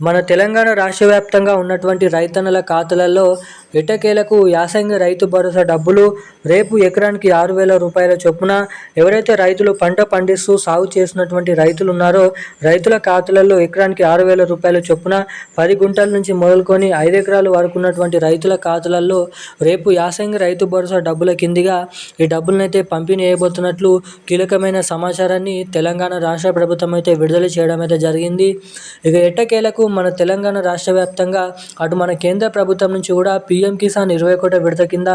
మన తెలంగాణ రాష్ట్ర వ్యాప్తంగా ఉన్నటువంటి రైతన్నల ఖాతాలలో ఎటకేలకు యాసంగి రైతు భరోసా డబ్బులు రేపు ఎకరానికి ఆరు వేల రూపాయల చొప్పున ఎవరైతే రైతులు పంట పండిస్తూ సాగు చేసినటువంటి రైతులు ఉన్నారో రైతుల ఖాతాలలో ఎకరానికి ఆరు వేల రూపాయల చొప్పున పది గుంటల నుంచి మొదలుకొని ఐదు ఎకరాలు వరకు ఉన్నటువంటి రైతుల ఖాతాలలో రేపు యాసంగి రైతు భరోసా డబ్బుల కిందిగా ఈ డబ్బులనైతే పంపిణీ చేయబోతున్నట్లు కీలకమైన సమాచారాన్ని తెలంగాణ రాష్ట్ర ప్రభుత్వం అయితే విడుదల చేయడం అయితే జరిగింది. ఇక ఎట్టకేలకు మన తెలంగాణ రాష్ట్ర వ్యాప్తంగా అటు మన కేంద్ర ప్రభుత్వం నుంచి కూడా పీఎం కిసాన్ ఇరవై ఒకటో విడత కింద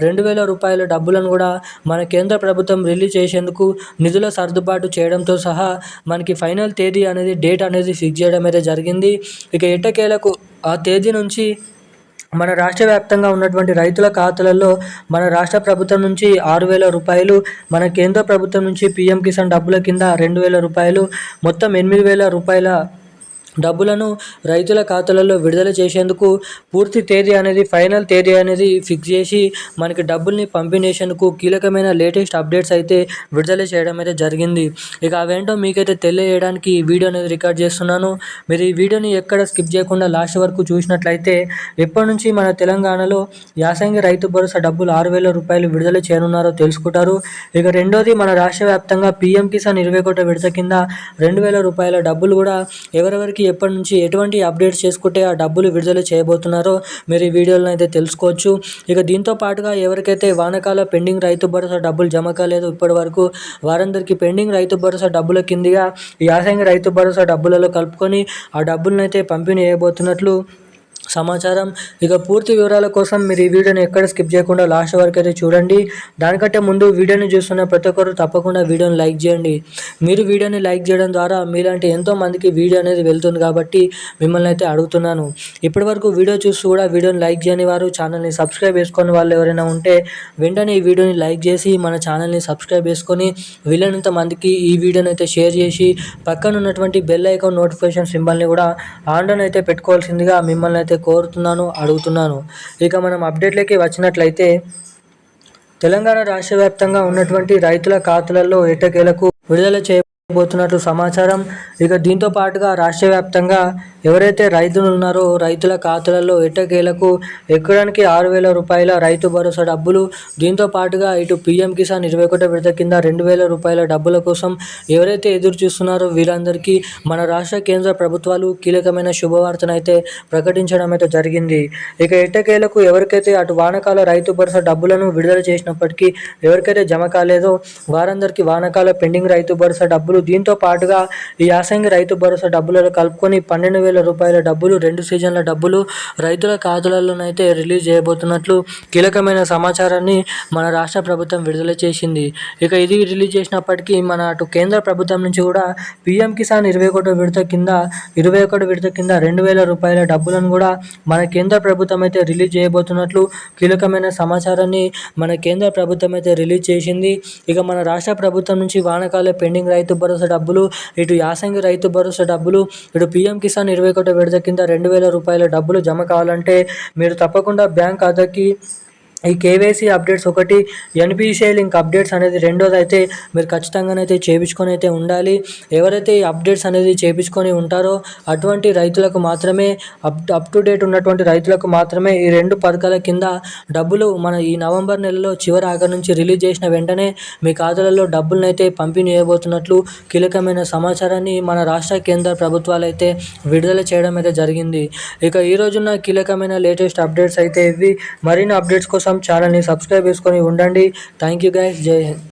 రెండు వేల రూపాయల డబ్బులను కూడా మన కేంద్ర ప్రభుత్వం రిలీజ్ చేసేందుకు నిధుల సర్దుబాటు చేయడంతో సహా మనకి ఫైనల్ తేదీ అనేది డేట్ అనేది ఫిక్స్ చేయడం అయితే జరిగింది. ఇక ఎట్టకేలకు ఆ తేదీ నుంచి మన రాష్ట్ర వ్యాప్తంగా ఉన్నటువంటి రైతుల ఖాతాలలో మన రాష్ట్ర ప్రభుత్వం నుంచి ఆరు వేల రూపాయలు మన కేంద్ర ప్రభుత్వం నుంచి పీఎం కిసాన్ డబ్బుల కింద రెండు వేల రూపాయలు మొత్తం ఎనిమిది వేల రూపాయల డబ్బులను రైతుల ఖాతాలలో విడుదల చేసేందుకు పూర్తి తేదీ అనేది ఫైనల్ తేదీ అనేది ఫిక్స్ చేసి మనకి డబ్బుల్ని పంపిణేసేందుకు కీలకమైన లేటెస్ట్ అప్డేట్స్ అయితే విడుదల చేయడం అయితే జరిగింది. ఇక అవేంటో మీకైతే తెలియజేయడానికి ఈ వీడియో అనేది రికార్డ్ చేస్తున్నాను. మీరు ఈ వీడియోని ఎక్కడ స్కిప్ చేయకుండా లాస్ట్ వరకు చూసినట్లయితే ఎప్పటి నుంచి మన తెలంగాణలో యాసంగి రైతు భరోసా డబ్బులు ఆరు వేల రూపాయలు విడుదల చేయనున్నారో తెలుసుకుంటారు. ఇక రెండోది మన రాష్ట్ర వ్యాప్తంగా పీఎం కిసాన్ ఇరవై కోట్ల విడత కింద రెండు వేల రూపాయల డబ్బులు కూడా ఎవరెవరికి ఎప్పటి నుంచి ఎటువంటి అప్డేట్స్ చేసుకుంటే ఆ డబ్బులు విడుదల చేయబోతున్నారో మీరు ఈ వీడియోలో అయితే తెలుసుకోవచ్చు. ఇక దీంతో పాటుగా ఎవరికైతే వానకాల పెండింగ్ రైతు భరోసా డబ్బులు జమ కాలేదు ఇప్పటి వరకు వారందరికీ పెండింగ్ రైతు భరోసా డబ్బుల కిందిగా యాసంగి రైతు భరోసా డబ్బులలో కలుపుకొని ఆ డబ్బులను అయితే పంపిణీ చేయబోతున్నట్లు సమాచారం. ఇక పూర్తి వివరాల కోసం మీరు ఈ వీడియోని ఎక్కడ స్కిప్ చేయకుండా లాస్ట్ వరకు అయితే చూడండి. దానికంటే ముందు వీడియోని చూస్తున్న ప్రతి ఒక్కరు తప్పకుండా వీడియోని లైక్ చేయండి. మీరు వీడియోని లైక్ చేయడం ద్వారా మీలాంటి ఎంతో మందికి వీడియో అనేది వెళ్తుంది కాబట్టి మిమ్మల్ని అయితే అడుగుతున్నాను. ఇప్పటివరకు వీడియో చూసి కూడా వీడియోని లైక్ చేయని వారు ఛానల్ని సబ్స్క్రైబ్ చేసుకొని వాళ్ళు ఎవరైనా ఉంటే వెంటనే ఈ వీడియోని లైక్ చేసి మన ఛానల్ని సబ్స్క్రైబ్ చేసుకొని వీలైనంత మందికి ఈ వీడియోని అయితే షేర్ చేసి పక్కన ఉన్నటువంటి బెల్ ఐకాన్ నోటిఫికేషన్ సింబల్ని కూడా ఆన్లైన్ అయితే పెట్టుకోవాల్సిందిగా మిమ్మల్ని అయితే కోరుతున్నాను అడుగుతున్నాను. ఇక మనం అప్డేట్లకి వచ్చినట్లయితే తెలంగాణ రాష్ట్ర వ్యాప్తంగా ఉన్నటువంటి రైతుల ఖాతాలలో ఎట్టకేలకు విడుదల పోతున్నట్లు సమాచారం. ఇక దీంతో పాటుగా రాష్ట్ర వ్యాప్తంగా ఎవరైతే రైతులు ఉన్నారో రైతుల ఖాతాలలో ఎట్టకేలకు ఎక్కడానికి ఆరు వేల రూపాయల రైతు భరోసా డబ్బులు దీంతో పాటుగా ఇటు పీఎం కిసాన్ ఇరవై ఒకటో విడత కింద రెండు వేల రూపాయల డబ్బుల కోసం ఎవరైతే ఎదురు చూస్తున్నారో వీరందరికీ మన రాష్ట్ర కేంద్ర ప్రభుత్వాలు కీలకమైన శుభవార్తను అయితే ప్రకటించడం అయితే జరిగింది. ఇక ఎట్టకేలకు ఎవరికైతే అటు వానకాల రైతు భరోసా డబ్బులను విడుదల చేసినప్పటికీ ఎవరికైతే జమ కాలేదో వారందరికీ వానకాల పెండింగ్ రైతు భరోసా డబ్బులు దీంతో పాటుగా ఈ యాసంగి రైతు భరోసా డబ్బులను కలుపుకొని పన్నెండు వేల రూపాయల డబ్బులు రెండు సీజన్ల డబ్బులు రైతుల ఖాతాలలోనైతే రిలీజ్ చేయబోతున్నట్లు కీలకమైన సమాచారాన్ని మన రాష్ట్ర ప్రభుత్వం విడుదల చేసింది. ఇక ఇది రిలీజ్ చేసినప్పటికీ మన అటు కేంద్ర ప్రభుత్వం నుంచి కూడా పీఎం కిసాన్ ఇరవై ఒకటి విడత కింద ఇరవై ఒకటి విడత కింద రెండు వేల రూపాయల డబ్బులను కూడా మన కేంద్ర ప్రభుత్వం అయితే రిలీజ్ చేయబోతున్నట్లు కీలకమైన సమాచారాన్ని మన కేంద్ర ప్రభుత్వం అయితే రిలీజ్ చేసింది. ఇక మన రాష్ట్ర ప్రభుత్వం నుంచి వానకాల పెండింగ్ రైతు భరోసా డబ్బులు ఇటు యాసంగి రైతు భరోసా డబ్బులు ఇటు పీఎం కిసాన్ ఇరవై ఒకటి విడత కింద రెండు వేల రూపాయల డబ్బులు జమ కావాలంటే మీరు తప్పకుండా బ్యాంక్ ఖాతాకి ఈ కేవైసీ అప్డేట్స్ ఒకటి ఎన్పిసిఐ లింక్ అప్డేట్స్ అనేది రెండోది అయితే మీరు ఖచ్చితంగానైతే చేయించుకొని అయితే ఉండాలి. ఎవరైతే ఈ అప్డేట్స్ అనేది చేయించుకొని ఉంటారో అటువంటి రైతులకు మాత్రమే అప్ అప్ టు డేట్ ఉన్నటువంటి రైతులకు మాత్రమే ఈ రెండు పథకాల కింద డబ్బులు మన ఈ నవంబర్ నెలలో చివరి ఆఖరి నుంచి రిలీజ్ చేసిన వెంటనే మీ ఖాతాలలో డబ్బులనైతే పంపిణీ చేయబోతున్నట్లు కీలకమైన సమాచారాన్ని మన రాష్ట్ర కేంద్ర ప్రభుత్వాలు అయితే విడుదల చేయడం అయితే జరిగింది. ఇక ఈ రోజున కీలకమైన లేటెస్ట్ అప్డేట్స్ అయితే ఇవి. మరిన్ని అప్డేట్స్ కోసం కోసం ఛానల్ని సబ్స్క్రైబ్ చేసుకొని ఉండండి. థ్యాంక్ యూ గైస్ జై హింద్.